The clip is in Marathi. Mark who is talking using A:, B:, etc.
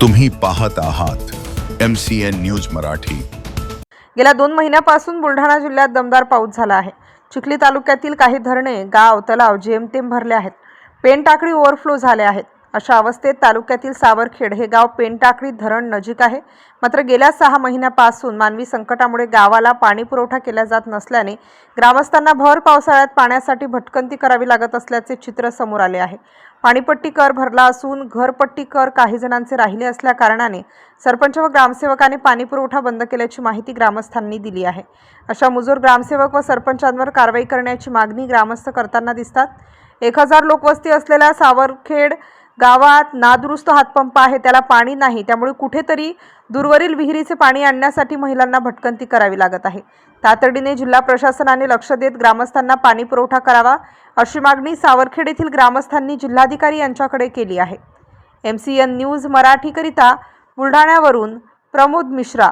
A: तुम्ही पाहत आहात M C N news Marathi.
B: गेल्या दोन महिन्यापासून बुलढाणा जिल्ह्यात दमदार पाऊस झाला आहे. चिखली तालुक्यातील काही धरणे गाव तलाव जेमतेम भरले आहेत. पेनटाकळी ओव्हरफ्लो झाले आहेत. अशा अवस्थेत तालुक्यातील सावरखेड हे गाव पेनटाकळी धरण नजीक आहे. मात्र गेल्या सहा महिन्यापासून मानवी संकटामुळे गावाला पाणीपुरवठा केला जात नसल्याने ग्रामस्थांना भर पावसाळ्यात पाण्यासाठी भटकंती करावी लागत असल्याचे चित्र समोर आले आहे. पाणीपट्टी कर भरला असून घरपट्टी कर काही जणांचे राहिले असल्या कारणाने सरपंच व ग्रामसेवकांनी पाणीपुरवठा बंद केल्याची माहिती ग्रामस्थांनी दिली आहे. अशा मुजोर ग्रामसेवक व सरपंचांवर कारवाई करण्याची मागणी ग्रामस्थ करताना दिसतात. एक हजार लोकवस्ती असलेल्या सावरखेड गावात नादुरुस्त हातपंप आहे त्याला पाणी नाही त्यामुळे कुठेतरी दूरवरील विहिरीचे पाणी आणण्यासाठी महिलांना भटकंती करावी लागत आहे. तातडीने जिल्हा प्रशासनाने लक्ष देत ग्रामस्थांना पाणी पुरवठा करावा अशी मागणी सावरखेड येथील ग्रामस्थांनी जिल्हाधिकारी यांच्याकडे केली आहे. एम सी एन न्यूज मराठीकरिता बुलढाण्यावरून प्रमोद मिश्रा